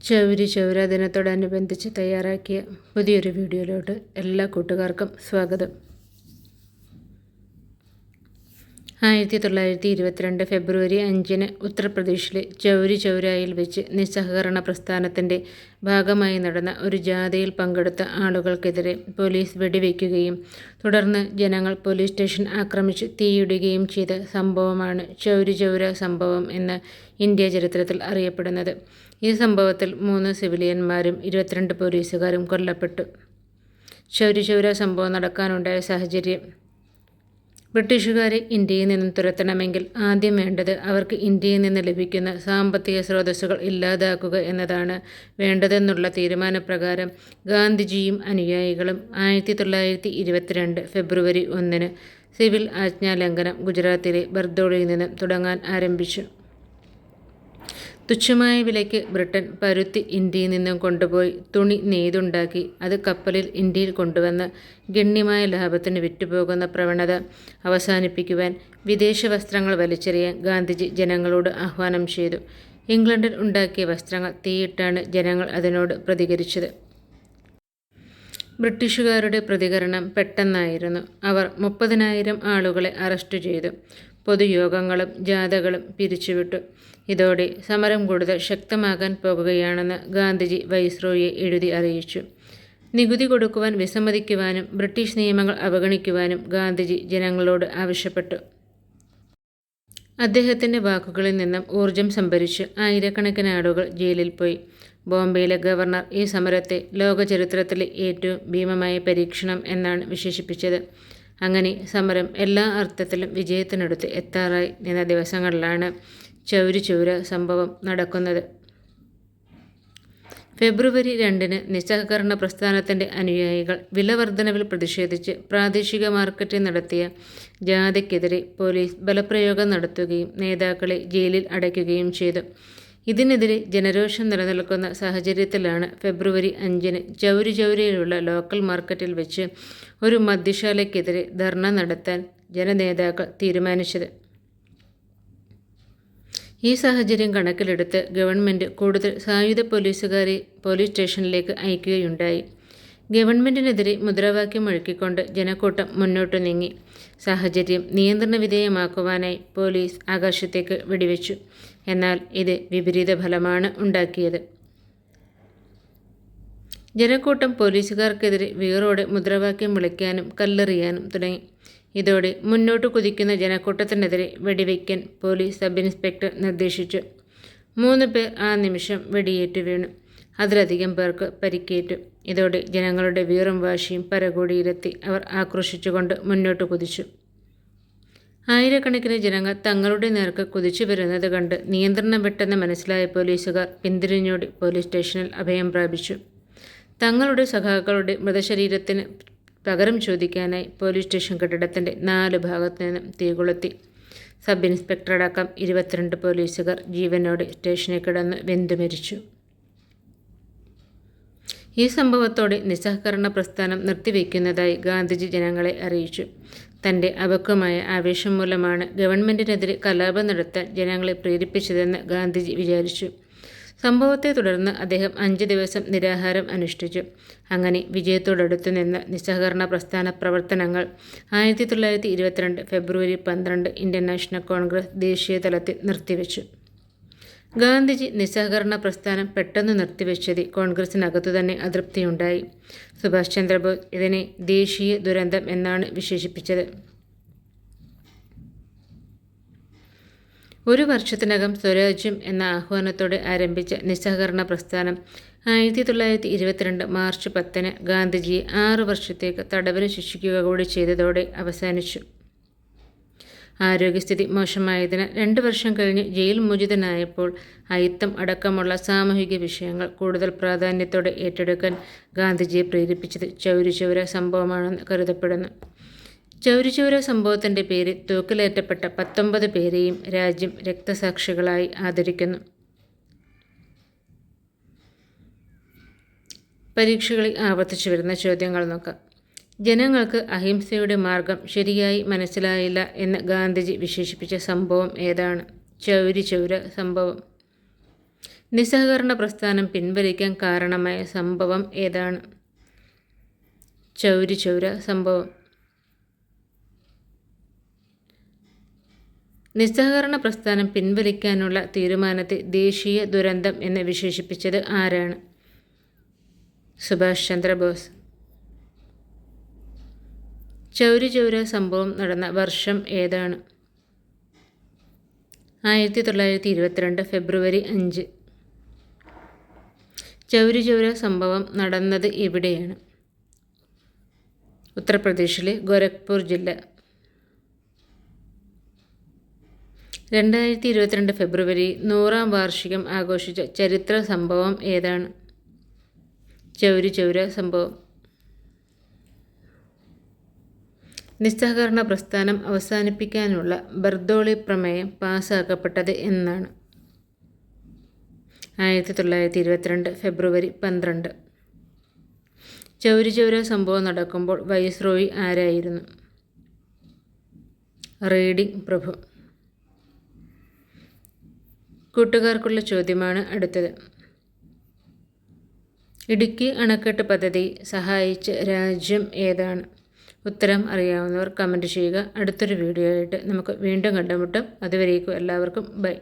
ചൗരി ചൗര ദിനത്തോടനുബന്ധിച്ച് തയ്യാറാക്കിയ പുതിയൊരു വീഡിയോയിലോട്ട് എല്ലാ കൂട്ടുകാർക്കും സ്വാഗതം. ആയിരത്തി തൊള്ളായിരത്തി ഇരുപത്തിരണ്ട് ഫെബ്രുവരി അഞ്ചിന് ഉത്തർപ്രദേശിലെ ചൗരി ചൗരായിൽ വെച്ച് നിസ്സഹകരണ പ്രസ്ഥാനത്തിന്റെ ഭാഗമായി നടന്ന ഒരു ജാഥയിൽ പങ്കെടുത്ത ആളുകൾക്കെതിരെ പോലീസ് വെടിവെക്കുകയും തുടർന്ന് ജനങ്ങൾ പോലീസ് സ്റ്റേഷൻ ആക്രമിച്ച് തീയിടുകയും ചെയ്ത സംഭവമാണ് ചൗരി ചൗര സംഭവം എന്ന് ഇന്ത്യ ചരിത്രത്തിൽ അറിയപ്പെടുന്നത്. ഈ സംഭവത്തിൽ മൂന്ന് സിവിലിയന്മാരും ഇരുപത്തിരണ്ട് പോലീസുകാരും കൊല്ലപ്പെട്ടു. ചൗരി ചൗര സംഭവം നടക്കാനുണ്ടായ സാഹചര്യം ബ്രിട്ടീഷുകാരെ ഇന്ത്യയിൽ നിന്നും തുരത്തണമെങ്കിൽ ആദ്യം വേണ്ടത് അവർക്ക് ഇന്ത്യയിൽ നിന്ന് ലഭിക്കുന്ന സാമ്പത്തിക സ്രോതസ്സുകൾ ഇല്ലാതാക്കുക എന്നതാണ് വേണ്ടതെന്നുള്ള തീരുമാനപ്രകാരം ഗാന്ധിജിയും അനുയായികളും ആയിരത്തി തൊള്ളായിരത്തി ഇരുപത്തിരണ്ട് ഫെബ്രുവരി ഒന്നിന് സിവിൽ ആജ്ഞാലംഘനം ഗുജറാത്തിലെ ബർദോളിയിൽ നിന്നും തുടങ്ങാൻ ആരംഭിച്ചു. തുച്ഛമായ വിലയ്ക്ക് ബ്രിട്ടൻ പരുത്തി ഇന്ത്യയിൽ നിന്നും കൊണ്ടുപോയി തുണി നെയ്തുണ്ടാക്കി അത് കപ്പലിൽ ഇന്ത്യയിൽ കൊണ്ടുവന്ന് ഗണ്യമായ ലാഭത്തിന് വിറ്റുപോകുന്ന പ്രവണത അവസാനിപ്പിക്കുവാൻ വിദേശ വസ്ത്രങ്ങൾ വലിച്ചെറിയാൻ ഗാന്ധിജി ജനങ്ങളോട് ആഹ്വാനം ചെയ്തു. ഇംഗ്ലണ്ടിൽ ഉണ്ടാക്കിയ വസ്ത്രങ്ങൾ തീയിട്ടാണ് ജനങ്ങൾ അതിനോട് പ്രതികരിച്ചത്. ബ്രിട്ടീഷുകാരുടെ പ്രതികരണം പെട്ടെന്നായിരുന്നു. അവർ മുപ്പതിനായിരം ആളുകളെ അറസ്റ്റ് ചെയ്തു. പൊതുയോഗങ്ങളും ജാഥകളും പിരിച്ചുവിട്ടു. ഇതോടെ സമരം കൂടുതൽ ശക്തമാകാൻ പോകുകയാണെന്ന് ഗാന്ധിജി വൈസ്രോയെ എഴുതി അറിയിച്ചു. നികുതി കൊടുക്കുവാൻ വിസമ്മതിക്കുവാനും ബ്രിട്ടീഷ് നിയമങ്ങൾ അവഗണിക്കുവാനും ഗാന്ധിജി ജനങ്ങളോട് ആവശ്യപ്പെട്ടു. അദ്ദേഹത്തിന്റെ വാക്കുകളിൽ നിന്നും ഊർജം സംഭരിച്ച് ആയിരക്കണക്കിന് ആളുകൾ ജയിലിൽ പോയി. ബോംബെയിലെ ഗവർണർ ഈ സമരത്തെ ലോകചരിത്രത്തിലെ ഏറ്റവും ഭീമമായ പരീക്ഷണം എന്നാണ് വിശേഷിപ്പിച്ചത്. അങ്ങനെ സമരം എല്ലാ അർത്ഥത്തിലും വിജയത്തിനടുത്ത് എത്താറായി. നിന്ന ദിവസങ്ങളിലാണ് ചൗരി ചൗര സംഭവം നടക്കുന്നത്. ഫെബ്രുവരി രണ്ടിന് നിസ്സഹകരണ പ്രസ്ഥാനത്തിന്റെ അനുയായികൾ വിലവർദ്ധനവിൽ പ്രതിഷേധിച്ച് പ്രാദേശിക മാർക്കറ്റിൽ നടത്തിയ ജാഥയ്ക്കെതിരെ പോലീസ് ബലപ്രയോഗം നടത്തുകയും നേതാക്കളെ ജയിലിൽ അടയ്ക്കുകയും ചെയ്തു. ഇതിനെതിരെ ജനരോഷം നിലനിൽക്കുന്ന സാഹചര്യത്തിലാണ് ഫെബ്രുവരി അഞ്ചിന് ചൗരി ചൗരിയിലുള്ള ലോക്കൽ മാർക്കറ്റിൽ വെച്ച് ഒരു മദ്യശാലയ്ക്കെതിരെ ധർണ നടത്താൻ ജനനേതാക്കൾ തീരുമാനിച്ചത്. ഈ സാഹചര്യം കണക്കിലെടുത്ത് ഗവൺമെന്റ് കൂടുതൽ സായുധ പോലീസുകാരെ പോലീസ് സ്റ്റേഷനിലേക്ക് അയക്കുകയുണ്ടായി. ഗവൺമെന്റിനെതിരെ മുദ്രാവാക്യം മുഴക്കിക്കൊണ്ട് ജനക്കൂട്ടം മുന്നോട്ട് നീങ്ങി. സാഹചര്യം നിയന്ത്രണ വിധേയമാക്കുവാനായി പോലീസ് ആകാശത്തേക്ക് വെടിവെച്ചു. എന്നാൽ ഇത് വിപരീത ഫലമാണ് ഉണ്ടാക്കിയത്. ജനക്കൂട്ടം പോലീസുകാർക്കെതിരെ വീറോടെ മുദ്രാവാക്യം വിളിക്കാനും കല്ലെറിയാനും തുടങ്ങി. ഇതോടെ മുന്നോട്ട് കുതിക്കുന്ന ജനക്കൂട്ടത്തിനെതിരെ വെടിവെക്കാൻ പോലീസ് സബ് ഇൻസ്പെക്ടർ നിർദ്ദേശിച്ചു. മൂന്ന് പേർ ആ നിമിഷം വെടിയേറ്റ് വീണു. അതിലധികം പേർക്ക് പരിക്കേറ്റു. ഇതോടെ ജനങ്ങളുടെ വീറും വാശിയും പരകോടിയിലെത്തി അവർ ആക്രോശിച്ചുകൊണ്ട് മുന്നോട്ട് കുതിച്ചു. ആയിരക്കണക്കിന് ജനങ്ങൾ തങ്ങളുടെ നേർക്ക് കുതിച്ചു വരുന്നത് കണ്ട് നിയന്ത്രണം വിട്ടെന്ന് മനസ്സിലായ പോലീസുകാർ പിന്തിരിഞ്ഞോടി പോലീസ് സ്റ്റേഷനിൽ അഭയം പ്രാപിച്ചു. തങ്ങളുടെ സഖാക്കളുടെ മൃതശരീരത്തിന് പകരം ചോദിക്കാനായി പോലീസ് സ്റ്റേഷൻ കെട്ടിടത്തിന്റെ നാല് ഭാഗത്തു നിന്നും തീകൊളുത്തി. സബ് ഇൻസ്പെക്ടർ അടക്കം ഇരുപത്തിരണ്ട് പോലീസുകാർ ജീവനോടെ സ്റ്റേഷനിൽ കിടന്ന് വെന്തു മരിച്ചു. ഈ സംഭവത്തോടെ നിസ്സഹകരണ പ്രസ്ഥാനം നിർത്തിവെക്കുന്നതായി ഗാന്ധിജി ജനങ്ങളെ അറിയിച്ചു. തന്റെ അപക്വമായ ആവേശം മൂലമാണ് ഗവൺമെന്റിനെതിരെ കലാപം നടത്താൻ ജനങ്ങളെ പ്രേരിപ്പിച്ചതെന്ന് ഗാന്ധിജി വിചാരിച്ചു. സംഭവത്തെ തുടർന്ന് അദ്ദേഹം അഞ്ച് ദിവസം നിരാഹാരം അനുഷ്ഠിച്ചു. അങ്ങനെ വിജയത്തോടടുത്തു നിന്ന് നിസ്സഹകരണ പ്രസ്ഥാന പ്രവർത്തനങ്ങൾ ആയിരത്തി തൊള്ളായിരത്തി ഇരുപത്തിരണ്ട് ഫെബ്രുവരി പന്ത്രണ്ട് ഇന്ത്യൻ നാഷണൽ കോൺഗ്രസ് ദേശീയ തലത്തിൽ നിർത്തിവെച്ചു. ഗാന്ധിജി നിസ്സഹകരണ പ്രസ്ഥാനം പെട്ടെന്ന് നിർത്തിവെച്ചത് കോൺഗ്രസിനകത്തു തന്നെ അതൃപ്തിയുണ്ടായി. സുഭാഷ് ചന്ദ്രബോസ് ഇതിനെ ദേശീയ ദുരന്തം എന്നാണ് വിശേഷിപ്പിച്ചത്. ഒരു വർഷത്തിനകം സ്വരാജ്യം എന്ന ആഹ്വാനത്തോടെ ആരംഭിച്ച നിസ്സഹകരണ പ്രസ്ഥാനം ആയിരത്തി തൊള്ളായിരത്തി ഇരുപത്തിരണ്ട് മാർച്ച് പത്തിന് ഗാന്ധിജിയെ ആറു വർഷത്തേക്ക് തടവിന് ശിക്ഷിക്കുക കൂടി ചെയ്തതോടെ അവസാനിച്ചു. ആരോഗ്യസ്ഥിതി മോശമായതിന് രണ്ട് വർഷം കഴിഞ്ഞ് ജയിൽ മോചിതനായപ്പോൾ അയിത്തം അടക്കമുള്ള സാമൂഹിക വിഷയങ്ങൾ കൂടുതൽ പ്രാധാന്യത്തോടെ ഏറ്റെടുക്കാൻ ഗാന്ധിജിയെ പ്രേരിപ്പിച്ചത് ചൗരി ചൗര സംഭവമാണെന്ന് കരുതപ്പെടുന്നു. ചൗരി ചൗര സംഭവത്തിന്റെ പേരിൽ തൂക്കിലേറ്റപ്പെട്ട പത്തൊമ്പത് പേരെയും രാജ്യം രക്തസാക്ഷികളായി ആദരിക്കുന്നു. പരീക്ഷകളിൽ ആവർത്തിച്ചു വരുന്ന ചോദ്യങ്ങൾ നോക്കാം. ജനങ്ങൾക്ക് അഹിംസയുടെ മാർഗം ശരിയായി മനസ്സിലായില്ല എന്ന് ഗാന്ധിജി വിശേഷിപ്പിച്ച സംഭവം ഏതാണ്? ചൗരി ചൗര സംഭവം. നിസ്സഹകരണ പ്രസ്ഥാനം പിൻവലിക്കാൻ കാരണമായ സംഭവം ഏതാണ്? ചൗരി ചൗര സംഭവം. നിസ്സഹകരണ പ്രസ്ഥാനം പിൻവലിക്കാനുള്ള തീരുമാനത്തെ ദേശീയ ദുരന്തം എന്ന് വിശേഷിപ്പിച്ചത് ആരാണ്? സുഭാഷ് ചന്ദ്രബോസ്. ചൗരി ചൗര സംഭവം നടന്ന വർഷം ഏതാണ്? ആയിരത്തി തൊള്ളായിരത്തി ഇരുപത്തിരണ്ട് ഫെബ്രുവരി അഞ്ച്. ചൗരി ചൗര സംഭവം നടന്നത് എവിടെയാണ്? ഉത്തർപ്രദേശിലെ ഗോരഖ്പൂർ ജില്ല. രണ്ടായിരത്തി ഇരുപത്തിരണ്ട് ഫെബ്രുവരി നൂറാം വാർഷികം ആഘോഷിച്ച ചരിത്ര സംഭവം ഏതാണ്? ചൗരി ചൗര സംഭവം നിസ്സഹകരണ പ്രസ്ഥാനം അവസാനിപ്പിക്കാനുള്ള ബർദോളി പ്രമേയം പാസ്സാക്കപ്പെട്ടത് എന്നാണ്. ആയിരത്തി തൊള്ളായിരത്തി ഇരുപത്തിരണ്ട് ഫെബ്രുവരി പന്ത്രണ്ട്. ചൗരി ചൗര സംഭവം നടക്കുമ്പോൾ വൈസ്രോയി ആരായിരുന്നു? റീഡിംഗ് പ്രഭു. കൂട്ടുകാർക്കുള്ള ചോദ്യമാണ് അടുത്തത്. ഇടുക്കി അണക്കെട്ട് പദ്ധതി സഹായിച്ച രാജ്യം ഏതാണ്? ഉത്തരം അറിയാവുന്നവർ കമന്റ് ചെയ്യുക. അടുത്തൊരു വീഡിയോ ആയിട്ട് നമുക്ക് വീണ്ടും കണ്ടുമുട്ടും. അതുവരേക്കും എല്ലാവർക്കും ബൈ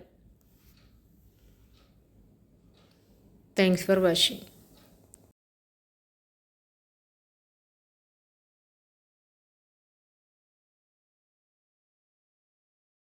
താങ്ക്സ് ഫോർ വാച്ചിങ്